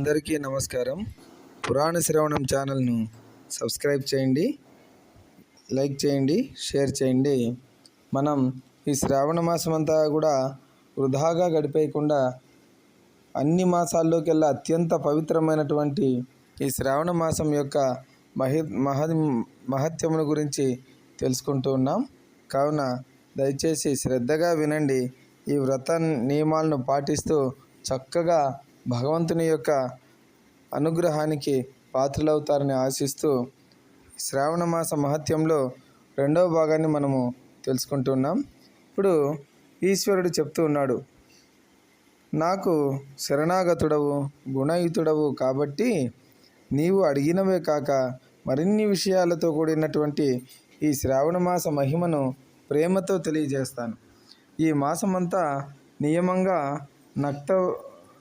అందరికీ నమస్కారం. పురాణ శ్రవణం ఛానల్ను సబ్స్క్రైబ్ చేయండి లైక్ చేయండి షేర్ చేయండి. మనం ఈ శ్రావణ మాసం అంతా కూడా వృధాగా గడిపేయకుండా అన్ని మాసాల్లోకెల్లా అత్యంత పవిత్రమైనటువంటి ఈ శ్రావణ మాసం యొక్క మహి మహ మహత్యమును గురించి తెలుసుకుంటూ ఉన్నాం. కావున దయచేసి శ్రద్ధగా వినండి. ఈ వ్రత నియమాలను పాటిస్తూ చక్కగా భగవంతుని యొక్క అనుగ్రహానికి పాత్రలవుతారని ఆశిస్తూ శ్రావణ మాస మహత్యంలో రెండవ భాగాన్ని మనము తెలుసుకుంటున్నాం ఇప్పుడు ఈశ్వరుడు చెప్తూ ఉన్నాడు నాకు శరణాగతుడవు గుణయుతుడవు కాబట్టి నీవు అడిగినవే కాక మరిన్ని విషయాలతో కూడినటువంటి ఈ శ్రావణ మాస మహిమను ప్రేమతో తెలియజేస్తాను. ఈ మాసమంతా నియమంగా నక్త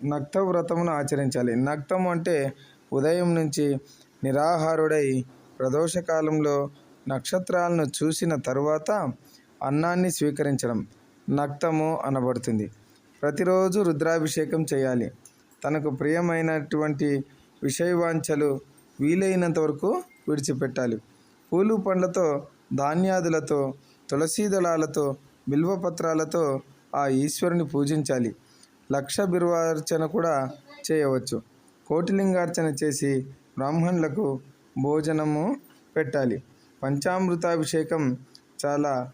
నక్త వ్రతమును ఆచరించాలి. నక్తం అంటే ఉదయం నుంచి నిరాహారుడై ప్రదోషకాలంలో నక్షత్రాలను చూసిన తరువాత అన్నాన్ని స్వీకరించడం నక్తము అనబడుతుంది. ప్రతిరోజు రుద్రాభిషేకం చేయాలి. తనకు ప్రియమైనటువంటి విషయవాంఛలు వీలైనంత వరకు విడిచిపెట్టాలి. పూలు పండ్లతో ధాన్యాదులతో తులసీ దళాలతో బిల్వపత్రాలతో ఆ ఈశ్వరుని పూజించాలి. లక్ష బిరువార్చన కూడా చేయవచ్చు. కోటిలింగార్చన చేసి బ్రాహ్మణులకు భోజనము పెట్టాలి. పంచామృతాభిషేకం చాలా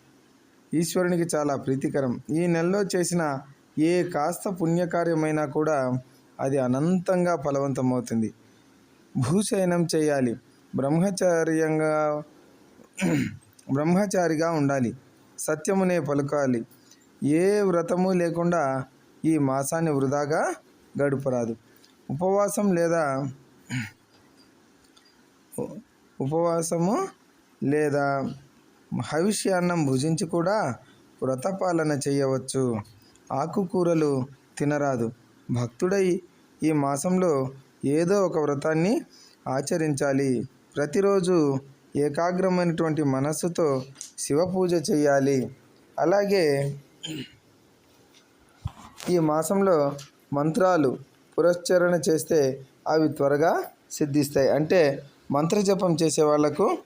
ఈశ్వరునికి చాలా ప్రీతికరం. ఈ నెలలో చేసిన ఏ కాస్త పుణ్యకార్యమైనా కూడా అది అనంతంగా ఫలవంతమవుతుంది. భూశయనం చేయాలి. బ్రహ్మచర్యంగా బ్రహ్మచారిగా ఉండాలి. సత్యమునే పలుకాలి. ఏ వ్రతము లేకుండా ఈ మాసాన్ని వృధాగా గడుపరాదు. ఉపవాసం లేదా ఉపవాసము లేదా హవిష్యాన్నం భుజించి కూడా వ్రతపాలన చేయవచ్చు. ఆకుకూరలు తినరాదు. భక్తుడై ఈ మాసంలో ఏదో ఒక వ్రతాన్ని ఆచరించాలి. ప్రతిరోజు ఏకాగ్రమైనటువంటి మనస్సుతో శివ పూజ చేయాలి. అలాగే ఈ మాసంలో మంత్రాలు పురశ్చరణ చేస్తే అవి త్వరగా సిద్ధిస్తాయి. అంటే మంత్రజపం చేసే వాళ్ళకు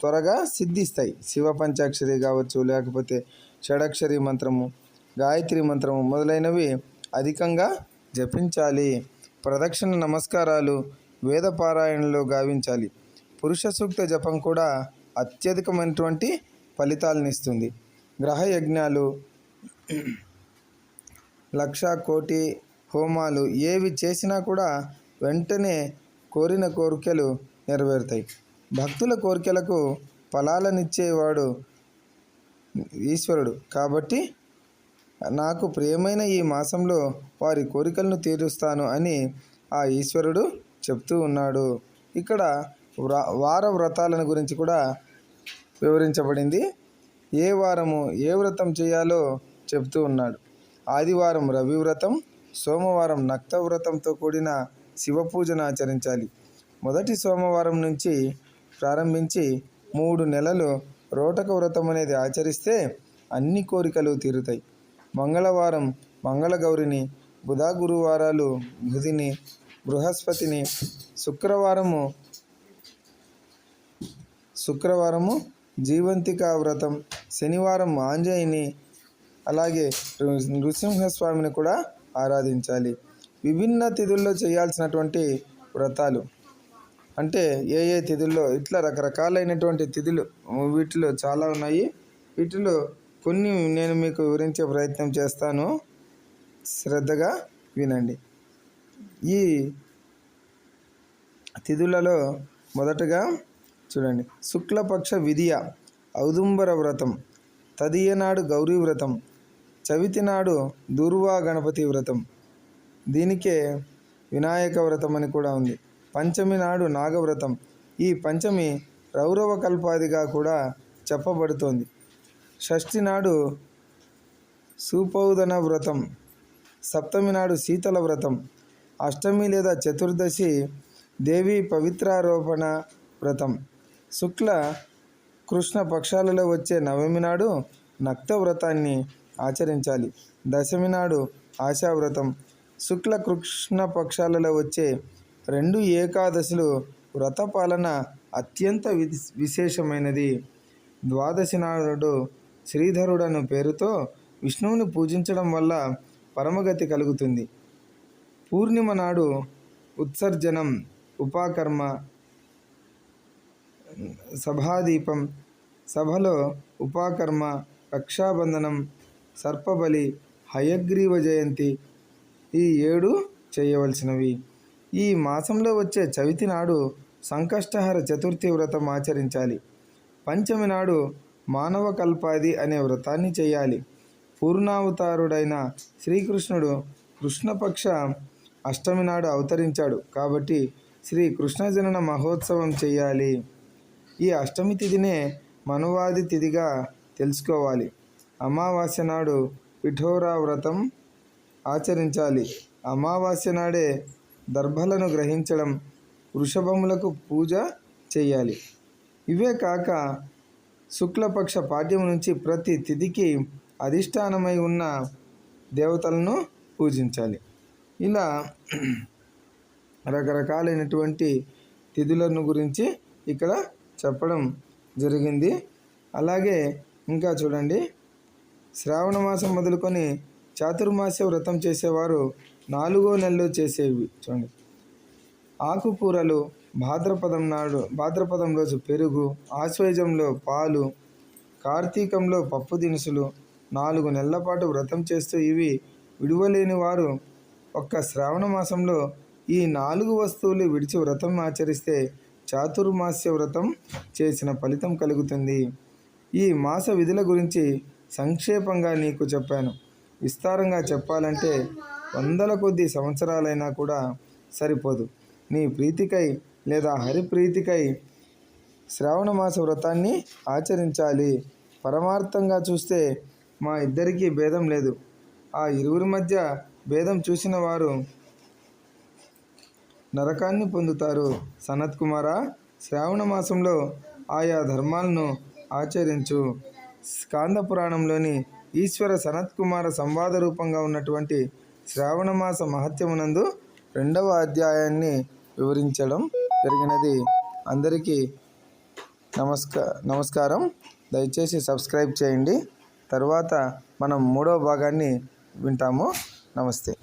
త్వరగా సిద్ధిస్తాయి. శివ పంచాక్షరి కావచ్చు లేకపోతే షడక్షరి మంత్రము గాయత్రి మంత్రము మొదలైనవి అధికంగా జపించాలి. ప్రదక్షిణ నమస్కారాలు వేద పారాయణలో గావించాలి. పురుష సూక్త జపం కూడా అత్యధికమైనటువంటి ఫలితాలను ఇస్తుంది. గ్రహ యజ్ఞాలు లక్ష కోటి హోమాలు ఏవి చేసినా కూడా వెంటనే కోరిన కోరికలు నెరవేరుతాయి. భక్తుల కోరికలకు ఫలాలనిచ్చేవాడు ఈశ్వరుడు. కాబట్టి నాకు ప్రియమైన ఈ మాసంలో వారి కోరికలను తీరుస్తాను అని ఆ ఈశ్వరుడు చెప్తూ ఉన్నాడు. ఇక్కడ వార వ్రతాలను గురించి కూడా వివరించబడింది. ఏ వారము ఏ వ్రతం చేయాలో చెప్తూ ఉన్నాడు. ఆదివారం రవి వ్రతం సోమవారం నక్త వ్రతంతో కూడిన శివ పూజను ఆచరించాలి. మొదటి సోమవారం నుంచి ప్రారంభించి మూడు నెలలు రోటక వ్రతం అనేది ఆచరిస్తే అన్ని కోరికలు తీరుతాయి. మంగళవారం మంగళగౌరిని బుధ గురువారాలు బుధిని బృహస్పతిని శుక్రవారము శుక్రవారము జీవంతిక వ్రతం శనివారం ఆంజయిని అలాగే నృసింహస్వామిని కూడా ఆరాధించాలి. విభిన్న తిథుల్లో చేయాల్సినటువంటి వ్రతాలు. అంటే ఏ ఏ తిథుల్లో ఇట్లా రకరకాలైనటువంటి తిథులు వీటిలో చాలా ఉన్నాయి. వీటిలో కొన్ని నేను మీకు వివరించే ప్రయత్నం చేస్తాను. శ్రద్ధగా వినండి. ఈ తిథులలో మొదటగా చూడండి. శుక్లపక్ష విధియ ఔదుంబర వ్రతం తదియనాడు గౌరీ వ్రతం చవితి నాడు దూర్వా గణపతి వ్రతం. దీనికే వినాయక వ్రతం అని కూడా ఉంది. పంచమి నాడు నాగవ్రతం. ఈ పంచమి రౌరవ కల్పాదిగా కూడా చెప్పబడుతోంది. షష్ఠి నాడు సూపౌదన వ్రతం. సప్తమి నాడు శీతల వ్రతం. అష్టమి లేదా చతుర్దశి దేవి పవిత్రారోపణ వ్రతం. శుక్ల కృష్ణ పక్షాలలో వచ్చే నవమి నాడు నక్త వ్రతాన్ని ఆచరించాలి. దశమి నాడు ఆశావ్రతం. శుక్ల కృష్ణ పక్షాలలో వచ్చే రెండు ఏకాదశులు వ్రత పాలన అత్యంత వి విశేషమైనది. ద్వాదశి నాడు శ్రీధరుడను పేరుతో విష్ణువుని పూజించడం వల్ల పరమగతి కలుగుతుంది. పూర్ణిమ నాడు ఉత్సర్జనం ఉపాకర్మ సభాదీపం సభలో ఉపాకర్మ రక్షాబంధనం సర్పబలి హయగ్రీవ జయంతి ఈ ఏడు చేయవలసినవి. ఈ మాసంలో వచ్చే చవితి నాడు సంకష్టహర చతుర్థి వ్రతం ఆచరించాలి. పంచమి నాడు మానవ కల్పాది అనే వ్రతాన్ని చేయాలి. పూర్ణావతారుడైన శ్రీకృష్ణుడు కృష్ణపక్ష అష్టమి నాడు అవతరించాడు కాబట్టి శ్రీ కృష్ణజనన మహోత్సవం చేయాలి. ఈ అష్టమి తిథినే మనువాది తిథిగా తెలుసుకోవాలి. అమావాస్య నాడు పిఠోరా వ్రతం ఆచరించాలి. అమావాస్య నాడే దర్భలను గ్రహించడం వృషభములకు పూజ చేయాలి. ఇవే కాక శుక్లపక్ష పాఠ్యం నుంచి ప్రతి తిథికి అధిష్టానమై ఉన్న దేవతలను పూజించాలి. ఇలా రకరకాలైనటువంటి తిథులను గురించి ఇక్కడ చెప్పడం జరిగింది. అలాగే ఇంకా చూడండి. శ్రావణ మాసం మొదలుకొని చాతుర్మాస్య వ్రతం చేసేవారు నాలుగో నెలలో చేసేవి. చూడండి. ఆకుకూరలు భాద్రపదం నాడు భాద్రపదం రోజు పెరుగు ఆశ్వేజంలో పాలు కార్తీకంలో పప్పు దినుసులు నాలుగు నెలల పాటు వ్రతం చేస్తూ ఇవి విడువలేని వారు ఒక్క శ్రావణ మాసంలో ఈ నాలుగు వస్తువులు విడిచి వ్రతం ఆచరిస్తే చాతుర్మాస్య వ్రతం చేసిన ఫలితం కలుగుతుంది. ఈ మాస విధుల గురించి సంక్షేపంగా నీకు చెప్పాను. విస్తారంగా చెప్పాలంటే వందల కొద్ది సంవత్సరాలైనా కూడా సరిపోదు. నీ ప్రీతికై లేదా హరిప్రీతికై శ్రావణమాస శ్రావణ మాస వ్రతాన్ని ఆచరించాలి. పరమార్థంగా చూస్తే మా ఇద్దరికీ భేదం లేదు. ఆ ఇరువురి మధ్య భేదం చూసిన వారు నరకాన్ని పొందుతారు. సనత్ కుమార శ్రావణ మాసంలో ఆయా ధర్మాలను ఆచరించు. స్కాంద పురాణంలోని ఈశ్వర సనత్కుమార సంవాద రూపంగా ఉన్నటువంటి శ్రావణమాస మహత్యమునందు రెండవ అధ్యాయాన్ని వివరించడం జరిగినది. అందరికీ నమస్కా నమస్కారం. దయచేసి సబ్స్క్రైబ్ చేయండి. తర్వాత మనం మూడవ భాగాన్ని వింటాము. నమస్తే.